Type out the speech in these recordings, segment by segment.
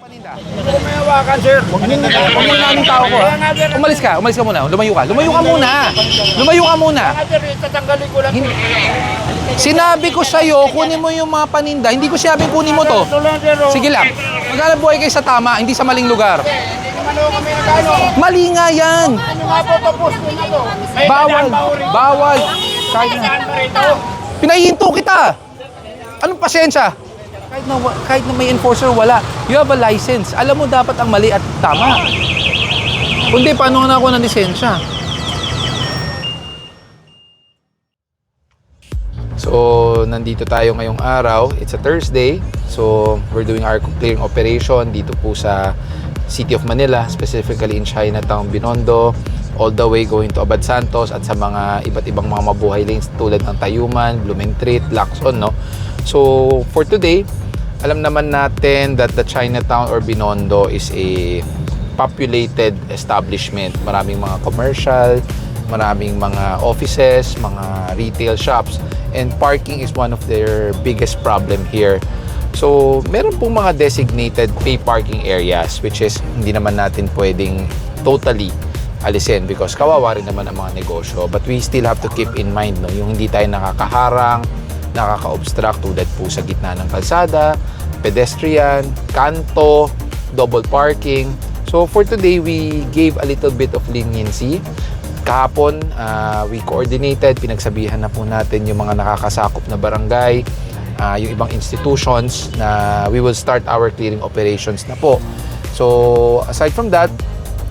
paninda. Kung may hawakan, sir. Huwag huwag mo namin tao ko. Umalis ka, umalis ka muna. Lumayo ka. Lumayo ka muna. Lumayo ka muna. Sir, itatanggalin ko lang. Hin- Sinabi ko sa'yo, kunin mo yung mga paninda. Hindi ko sinabi kunin mo to. Ito lang, sir. oh. Sige lang. Maghanap buhay kayo sa tama, hindi sa maling lugar. Hindi naman ako kami nagano. Mali nga yan. Ano nga po ito, post ko na to. May Bawal. dadaan pa. Bawal. Kahit na. Dadaan pa rito. Pinahinto kita. Anong pasensya? Kahit na, kahit na may enforcer, wala. You have a license. Alam mo dapat ang mali at tama. Kundi, paano na ako ng lisensya? So, nandito tayo ngayong araw. It's a Thursday. So, we're doing our clearing operation dito po sa City of Manila, specifically in Chinatown, Binondo, all the way going to Abad Santos at sa mga iba't ibang mga mabuhay lanes tulad ng Tayuman, Blumentritt, Lacson, no? So, for today, alam naman natin that the Chinatown or Binondo is a populated establishment. Maraming mga commercial, maraming mga offices, mga retail shops, and parking is one of their biggest problem here. So, meron pong mga designated pay parking areas which is hindi naman natin pwedeng totally alisin because kawawa rin naman ang mga negosyo. But we still have to keep in mind no, yung hindi tayo nakakaharang, nakaka-obstruct tulad po sa gitna ng kalsada, pedestrian, kanto, double parking. So for today, we gave a little bit of leniency. Kahapon, ah, we coordinated, pinagsabihan na po natin yung mga nakakasakop na barangay, ah, yung ibang institutions na we will start our clearing operations na po. So aside from that,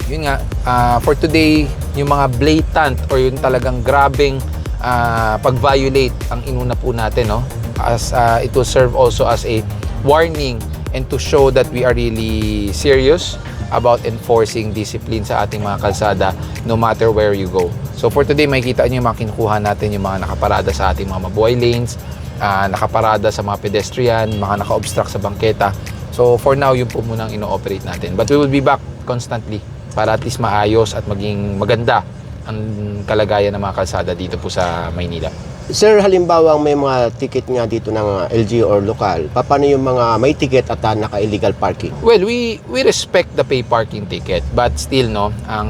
yun nga, ah, for today, yung mga blatant or yung talagang grabing ah, pag-violate ang inuna po natin, no? As, ah, it will serve also as a warning and to show that we are really serious about enforcing discipline sa ating mga kalsada no matter where you go. So for today, makikita nyo yung natin yung mga nakaparada sa ating mga mabuhay lanes, ah, nakaparada sa mga pedestrian, mga naka-obstruct sa bangketa. So for now, yun po muna ang ino-operate natin. But we will be back constantly para at least maayos at maging maganda ang kalagayan ng mga kalsada dito po sa Maynila. Sir, halimbawa may mga ticket nga dito ng uh, LG or lokal, paano yung mga may ticket at uh, naka-illegal parking? Well, we we respect the pay parking ticket, but still no, ang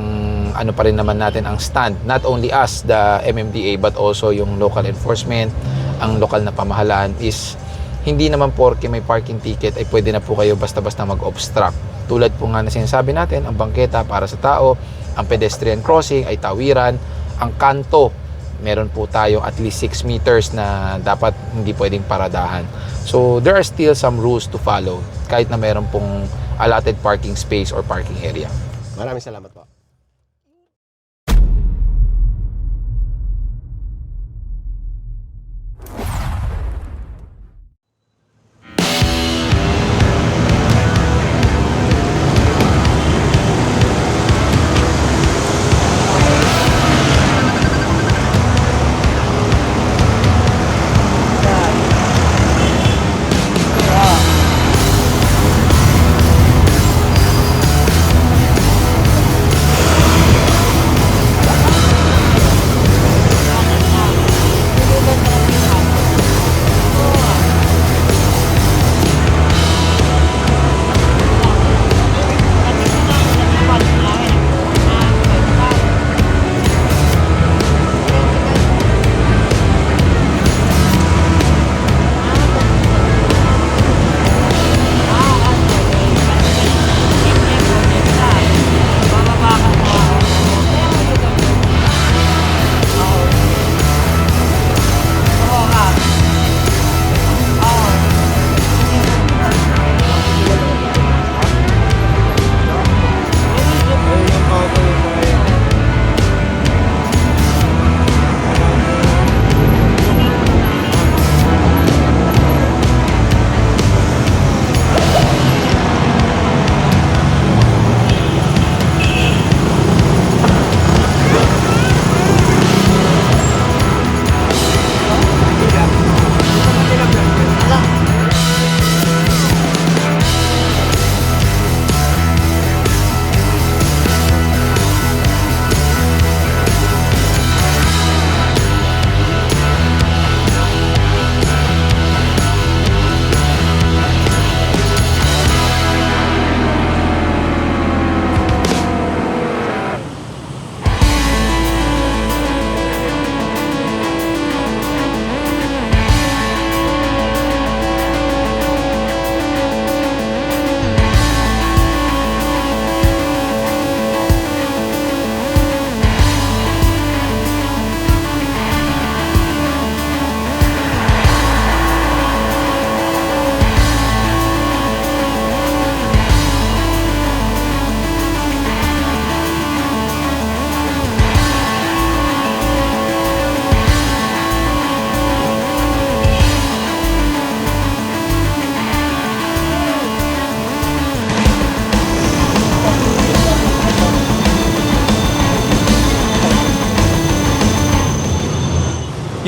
ano pa rin naman natin ang stand, not only us the MMDA but also yung local enforcement, ang lokal na pamahalaan is hindi naman porke may parking ticket ay pwede na po kayo basta-basta mag-obstruct. Tulad po nga na sinasabi natin, ang bangketa para sa tao, ang pedestrian crossing ay tawiran, ang kanto meron po tayo at least 6 meters na dapat hindi pwedeng paradahan. So there are still some rules to follow kahit na meron pong allotted parking space or parking area. Maraming salamat po.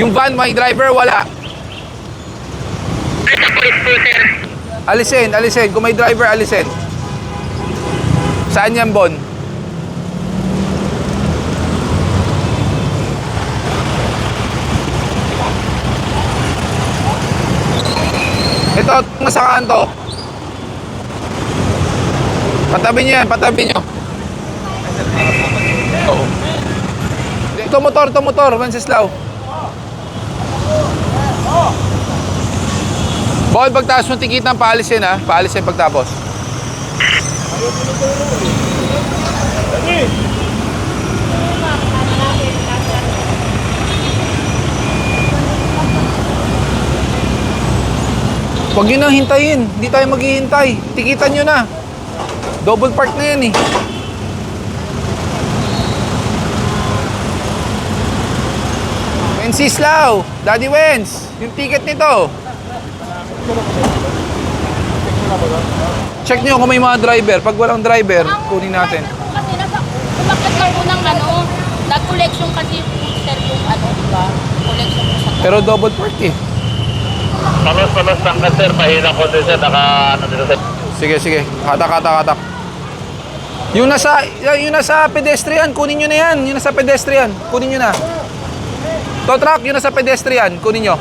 Yung van, may driver, wala. Alisin, alisin. Kung may driver, alisin. Saan yan, Bon? Ito, nasaan to? Patabi niyo yan, patabi niyo. Oo. Ito motor, ito motor, Wenceslao. Bawal pagtaas ng tikitan, paalisin ha. Paalisin pagtapos. Huwag nyo nang hintayin. Hindi tayo maghihintay. Tikitan nyo na. Double park na yan eh. Wenceslao, Daddy Wens, yung ticket nito. Check nyo kung may mga driver. Pag walang driver, kunin natin. Kasi nasa, umakit lang po ng ano, nag-collection kasi sir yung ano, diba? Collection po sa Pero double park eh. Palos-palos lang ka sir, pahina ko din sir, naka ano dito sir. Sige, sige. Katak, katak, katak. Yung nasa, yung nasa pedestrian, kunin nyo na yan. Yung nasa pedestrian, kunin nyo na. Tow truck, yung nasa pedestrian, kunin nyo.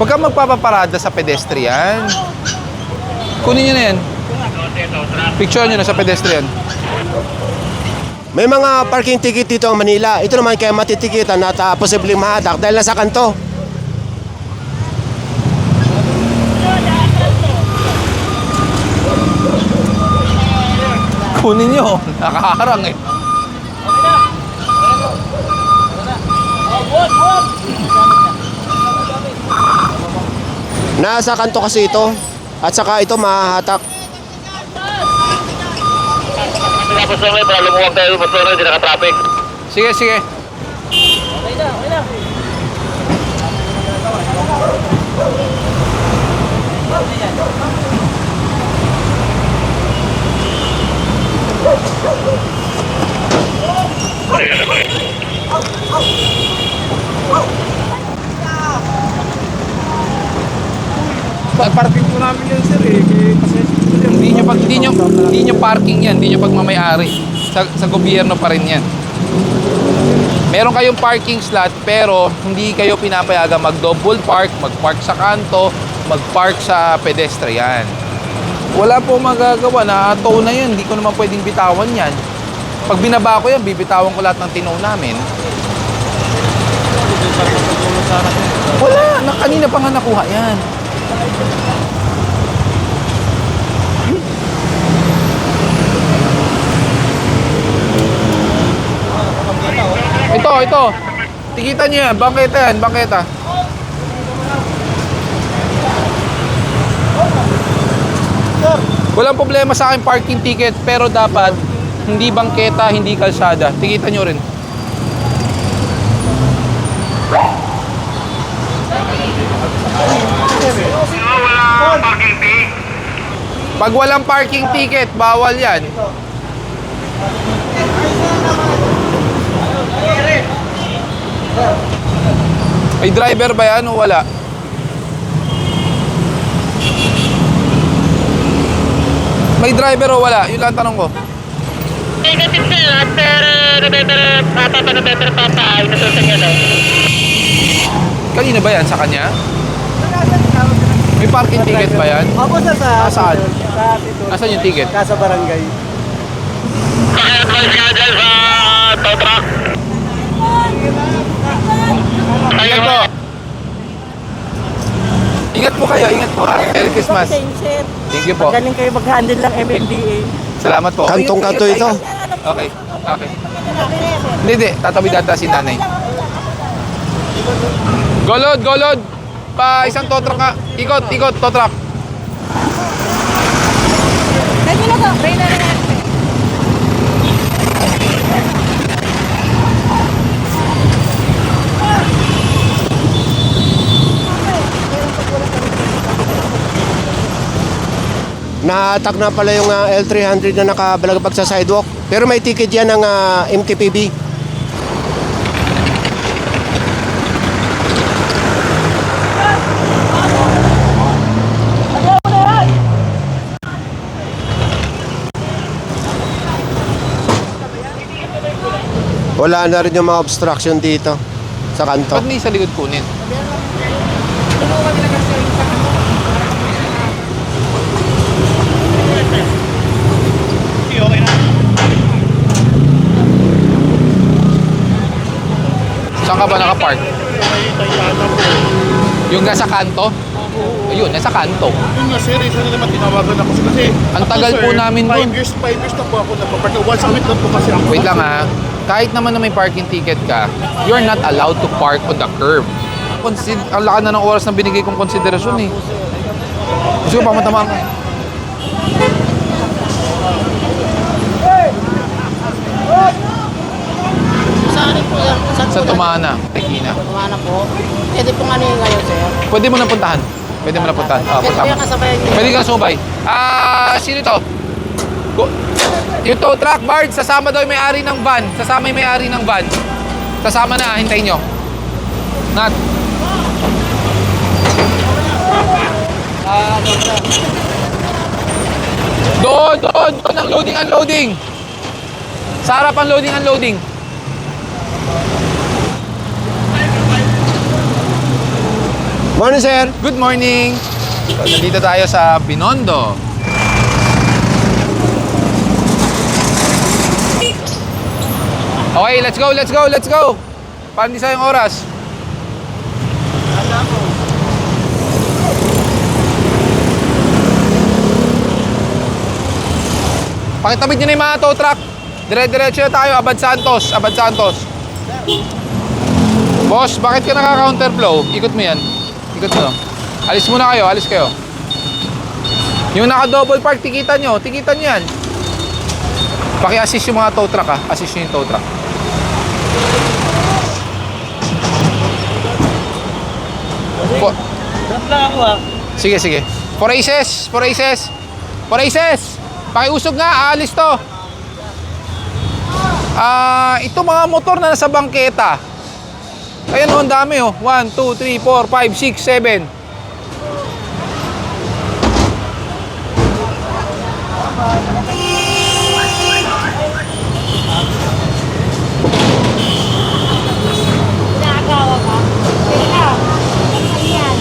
Huwag kang magpapaparada sa pedestrian. Kunin nyo na yan. Picture nyo na sa pedestrian. May mga parking ticket dito ang Manila. Ito naman kaya matitikitan at uh, posibleng mahadak dahil nasa kanto. Kunin nyo. Nakaharang eh. Nasa kanto kasi ito. At saka ito mahahatak. Para lumuwag tayo, basta na naka-traffic. Sige, sige. Parking po namin yan sir eh. Kasi Hindi nyo, pag, hindi nyo, hindi nyo parking yan, hindi nyo pagmamayari. Sa, sa gobyerno pa rin yan. Meron kayong parking slot pero hindi kayo pinapayagan mag-double park, mag-park sa kanto, mag-park sa pedestrian. Wala po magagawa na tow na yan, hindi ko naman pwedeng bitawan yan. Pag binaba ko yan, bibitawan ko lahat ng tinaw namin. Wala, na, kanina pa nga nakuha yan. Ito, ito. Tikitan niyo yan. Bangketa yan. Bangketa. Walang problema sa akin parking ticket pero dapat hindi bangketa, hindi kalsada. Tikitan niyo rin. Pag walang parking ticket, bawal yan. May driver ba yan o wala? May driver o wala? Yun lang tanong ko. Negative sir, after November, papa pa November papa, ay nasusunod. Kanina ba yan? Sa kanya? May parking ticket ba yan? Opo sir, sa Nasaan? Sa Tito. Nasaan yung ticket? Casa Barangay. Kaya advise ka dyan sa tow truck. Ingat po. Ingat po kayo, ingat po. Merry Christmas. Thank you po. Magaling kayo mag-handle ng MMDA. Salamat po. Kantong-kanto ito. Okay. Okay. Hindi, hindi. Tatawid ata si nanay. Golod, golod. Pa isang tow truck nga. Ikot, ikot, tow truck. Pwede na to, pwede na yan. Nahatak na pala yung ah, L300 na nakabalagpag sa sidewalk. Pero may ticket yan ng ah, MTPB. Wala na rin yung mga obstruction dito sa kanto. Ba't hindi sa likod kunin? Saan ka ba nakapark? Yung nasa kanto? Ayun, nasa kanto. Yun nga sir, isa na naman tinawagan ako kasi Ang tagal po namin dun. 5 years, 5 years na po ako nagpapark. Once a week lang po kasi ako. Wait lang ha. Kahit naman na may parking ticket ka, you're not allowed to park on the curb. Consid ang laki na ng oras na binigay kong konsiderasyon eh. Gusto ko pa matama ka. Sa Tumana, Regina. Tumana po. Pwede po nga niyo ngayon, sir. Pwede mo na puntahan. Pwede mo na puntahan. Ah, Pwede punta kaya mo. kasabayan niyo. Pwede kang sumabay. Ah, sino to? Go. Yung tow truck, Bard, sasama daw yung may-ari ng van. Sasama yung may-ari ng van. Sasama na, hintayin nyo. Nat. Doon, doon, doon ang loading, unloading. Sa harap ang loading, unloading. Morning, sir. Good morning! So, nandito tayo sa Binondo. Okay, let's go, let's go, let's go! Parang di sayang oras. Pakitabid nyo na yung mga tow truck. Dire-diretso na tayo, Abad Santos, Abad Santos. Boss, bakit ka naka-counterflow? Ikot mo yan. Ikot mo. Alis muna kayo, alis kayo. Yung naka-double park, tikitan nyo. Tikitan nyo yan. Paki-assist yung mga tow truck ha. Assist nyo yung tow truck. Po- Sige, sige. For aces, for aces. For aces. Pakiusog nga, aalis to. Ah, ito mga motor na nasa bangketa. Ayan oh, ang dami oh. 1, 2, 3, 4, 5, 6, 7. Nakagawa ka? Teka. Ayan.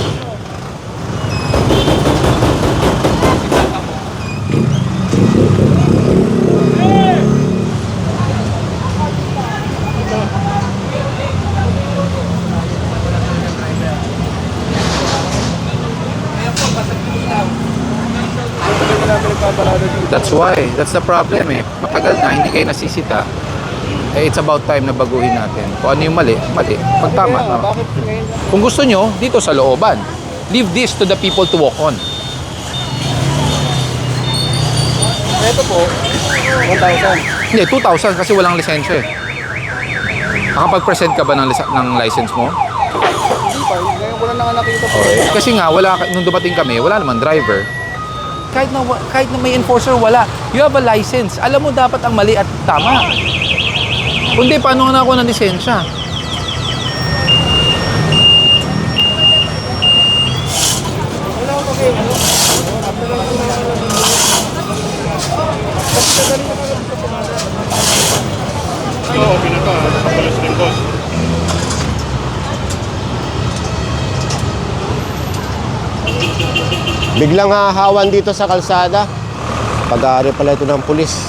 That's why. That's the problem eh. Matagal na, hindi kayo nasisita. Eh, it's about time na baguhin natin. Kung ano yung mali, mali. Pag tama, tama. Kung gusto nyo, dito sa looban. Leave this to the people to walk on. Ito po, 1,000. Hindi, 2,000 kasi walang lisensya eh. Nakapag-present ka ba ng, lis- ng license mo? Hindi pa, ngayon wala na nga nakita po. Kasi nga, wala, nung dumating kami, wala naman driver. Kahit na, kahit na may enforcer, wala. You have a license. Alam mo dapat ang mali at tama. Kundi, paano na ako ng lisensya? Oo, pinaka. Kapalas rin boss. Biglang hahawan dito sa kalsada. Pag-aari pala ito ng pulis.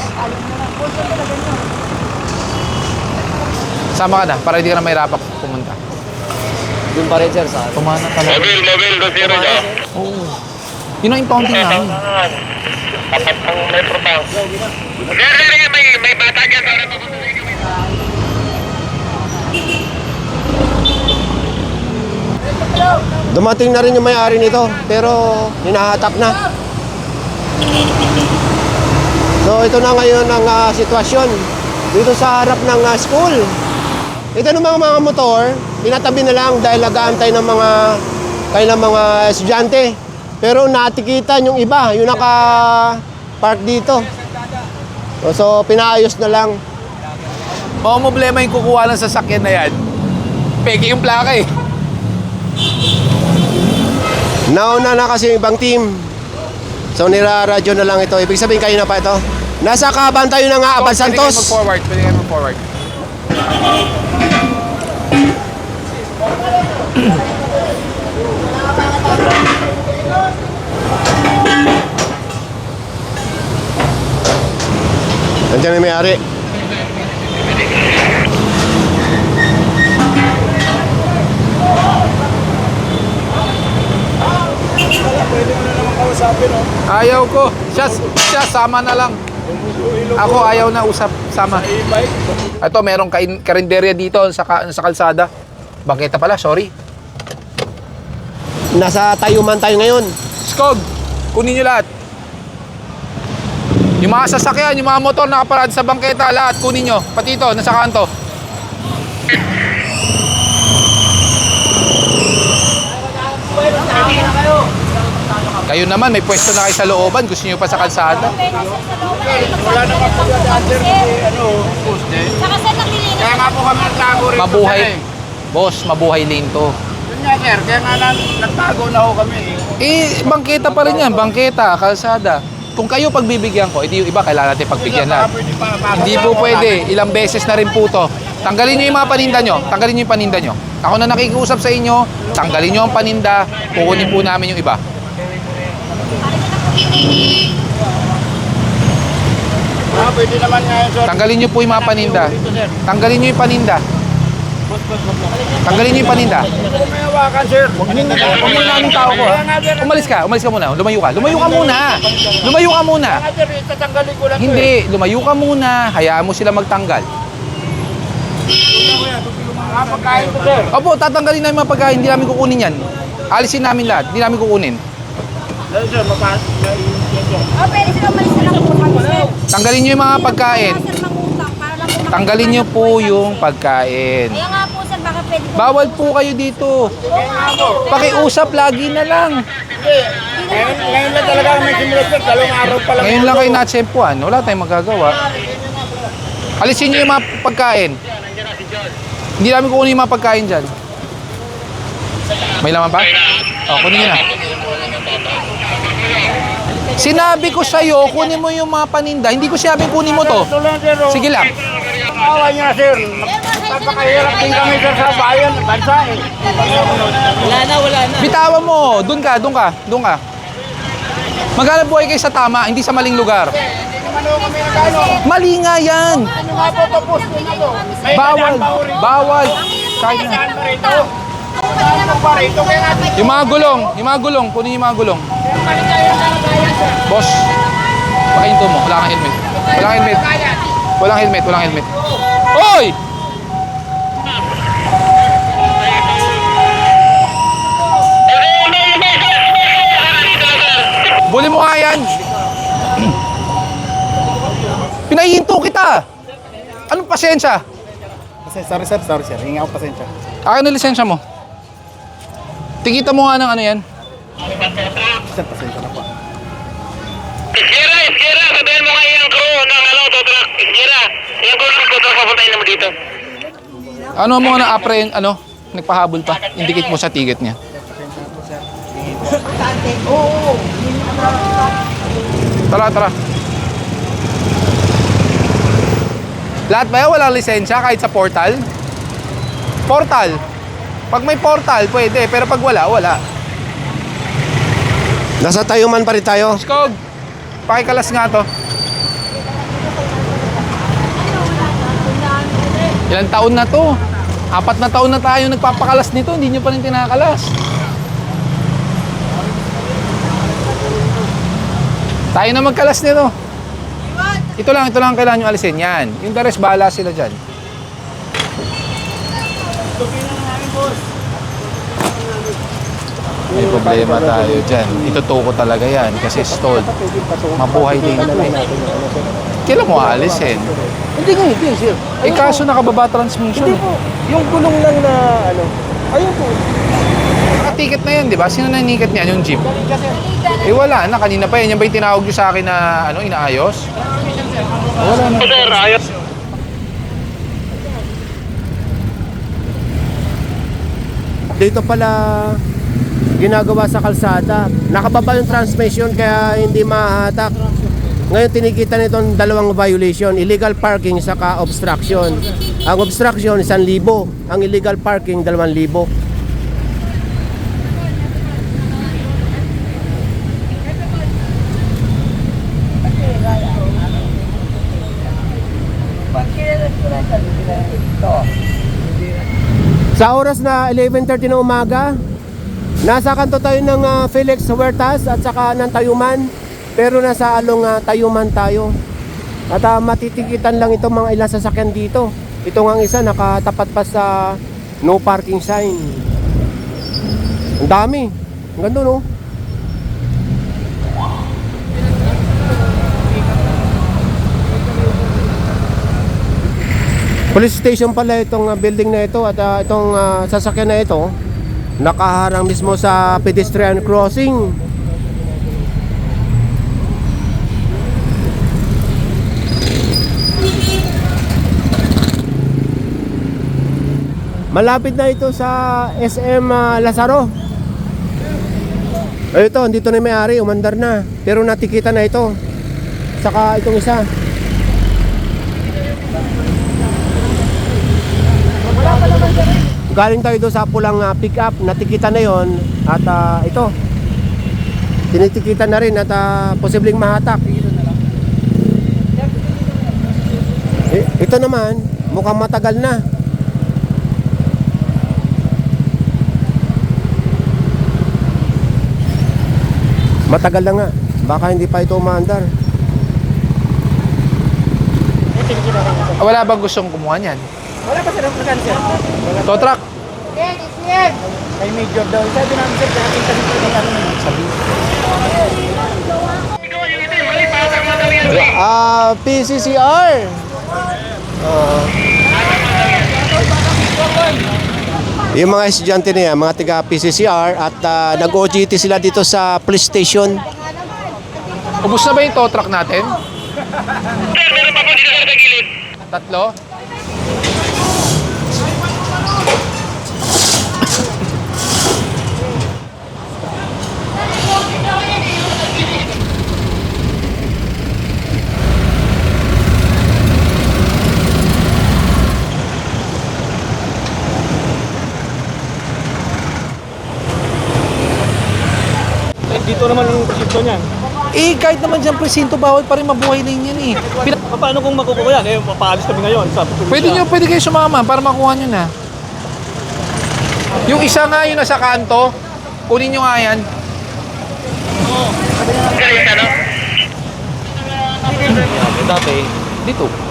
Sama ka na, para hindi ka na mahirapan pumunta. Doon pa rin, sir, sa Tumana ka na. Mobile, mobile, 2-0 niya. Oo. Yun ang impounding namin. Tapat ang metro. Sir, sir, may, may bata dyan. Para Dumating na rin yung may-ari nito, pero hinahatak na. So ito na ngayon ang ah, sitwasyon dito sa harap ng ah, school. Ito ng mga mga motor, tinatabi na lang dahil nag-aantay ng mga kailang mga estudyante. Pero natikitan yung iba, yung naka-park dito. So pinaayos na lang. Mga problema yung kukuha ng sasakyan na yan. Peke yung plaka eh. Nauna na kasi yung ibang team. So nira-radyo na lang ito. Ibig sabihin kayo na pa ito. Nasa kabantay na nga Abad Pwede kayo Santos. mag-forward, pwede kayo mag-forward. Nandiyan yung may-ari. Ayaw ko. Siya, siya sama na lang. Ako ayaw na usap sama. Ito, merong kain, karinderya dito sa, sa kalsada. Bangketa pala, sorry. Nasa tayuman tayo ngayon. Skog, kunin nyo lahat. Yung mga sasakyan, yung mga motor nakaparad sa bangketa, lahat kunin nyo. Pati ito, nasa kanto. Kayo naman, may pwesto na kayo sa looban. Gusto nyo pa sa kalsada? Wala naman po yung under ano, post eh. Saka sir, naglilinis. Kaya nga po kami nagtago rito. Mabuhay. eh. Boss, mabuhay lane to. Yun nga sir, kaya nga na- nagtago na ho kami eh. Eh, bangketa pa rin yan. Bangketa, kalsada. Kung kayo pagbibigyan ko, edi yung iba kailangan natin pagbigyan pa- Hindi po pwede. Ilang beses na rin po to. Tanggalin nyo yung mga paninda nyo. Tanggalin nyo yung paninda nyo. Ako na nakikiusap sa inyo, tanggalin nyo ang paninda, kukunin po namin yung iba. Ah, pwede naman nga yun sir. Tanggalin nyo po yung mga paninda. Tanggalin nyo yung paninda. Tanggalin nyo yung paninda. Kung may hawakan sir. Huwag nyo na ang tao ko. Umalis ka, umalis ka muna. Lumayo ka. Lumayo ka muna. Lumayo ka muna. kaya nga sir, itatanggalin ko lang to. Hindi, lumayo ka muna. Hayaan mo sila magtanggal. Ah, pagkain ko sir. Opo, tatanggalin namin mga pagkain. Hindi namin kukunin yan. Alisin namin lahat. Hindi namin kukunin. Dahil sir, mapas. Oh, pwede sila umalis na lang po kami, sir. Tanggalin nyo yung mga pagkain. Sir, mangutang para lang po makapag- Tanggalin nyo po yung pagkain. Kaya nga po, sir, baka pwede po. Bawal po kayo dito. Oo nga po. Pakiusap lagi na lang. Ngayon, ngayon lang talaga kami simulat sir. Dalawang araw pa lang. Ngayon lang kayo natsempuan. Wala tayong magagawa. Alisin nyo yung mga pagkain. Hindi namin kukunin yung mga pagkain dyan. May laman pa? O, kunin nyo na. Sinabi ko sa'yo, kunin mo yung mga paninda. Hindi ko sinabi kunin mo to. Sige lang. Awa niya sir. Napakahirap din kami sir sa bayan, bansa eh. Bitawan mo. Doon ka, doon ka, doon ka. Maghanap buhay kayo sa tama, hindi sa maling lugar. Mali nga yan. Ano nga po tapos ko na to? May Bawal. Bawal. Kahit na. Yung mga gulong, yung mga gulong, kunin yung mga gulong. Na kaya sir. Boss, pakainto mo. Wala kang helmet. Walang helmet. Walang helmet, walang helmet. Oy! Buli mo nga yan. Pinahinto kita. Anong pasensya? Sorry sir, sorry sir. Hinga ako pasensya. Akin ang lisensya mo. Tingita mo nga ng ano yan. Sir, pasensya na po. Iskira, iskira, sabihin mo nga yung crew ng ano, tow truck. Iskira, yung crew ng tow truck, papuntayin mo dito. Ano mo na apre ano, nagpahabol pa. Indicate mo sa ticket niya. Tara, tara. Lahat ba yan walang lisensya kahit sa portal? Portal. Pag may portal, pwede. Pero pag wala, wala. Nasa tayuman pa rin tayo. Skog, pakikalas nga to. Ilang taon na to? Apat na taon na tayo nagpapakalas nito, hindi nyo pa rin tinakalas. Tayo na magkalas nito. Ito lang, ito lang ang kailangan nyo alisin. Yan. Yung the rest, bahala sila dyan. May problema tayo dyan. Itutuko talaga yan kasi stalled. Mabuhay din ito eh. Kailan mo aalisin? Hindi nga, hindi sir. Eh kaso nakababa transmission. Hindi po. Yung gulong lang na ano. Ayun po. Nakaticket na yan, di ba? Sino nanikat niyan? Yung jeep? Eh wala na, kanina pa yan. Yan ba yung tinawag nyo sa akin na ano, inaayos? Wala na. Sir, ayos. Dito pala ginagawa sa kalsada. Nakababa yung transmission kaya hindi mahatak. Ngayon tinikita nitong dalawang violation, illegal parking saka obstruction. Ang obstruction, 1,000. Ang illegal parking, 2,000. Sa oras na 11.30 ng umaga, nasa kanto tayo ng ah, Felix Huertas at saka ng Tayuman. Pero nasa along ah, Tayuman tayo. At ah, matitikitan lang itong mga ilang sasakyan dito. Ito nga isa nakatapat pa sa no parking sign. Ang dami. Ang ganda no? Police station pala itong building na ito at ah, itong ah, sasakyan na ito nakaharang mismo sa pedestrian crossing. Malapit na ito sa SM ah, Lazaro. Ay, ito, dito na may-ari, umandar na. Pero natikita na ito. Saka itong isa. Galing tayo doon sa pulang ah, pick-up, natikita na yon at ah, ito. Tinitikitan na rin at ah, posibleng mahatak. Eh, ito naman, mukhang matagal na. Matagal na nga. Baka hindi pa ito umaandar. Wala bang gustong kumuha niyan? Wala pa sir, ang sir. Tow truck. May major daw. Sabi namin sir, kaya kita dito ng ano. Sabi. Ah, PCCR. Oo. yung mga estudyante na yan, mga tiga PCCR at ah, nag-OGT sila dito sa police station. Ubus na ba yung tow truck natin? Sir, meron pa po dito sa gilid. Tatlo? Dito naman yung presyo niyan. Eh, kahit naman dyan presinto, bawal pa rin mabuhay na yun yan eh. Pina- Paano kung makukuha yan? Eh, papaalis kami ngayon. Sa Pwede nyo, pwede kayo sumama para makuha nyo na. Yung isa nga yung nasa kanto, kunin nyo nga yan. Dati, dito.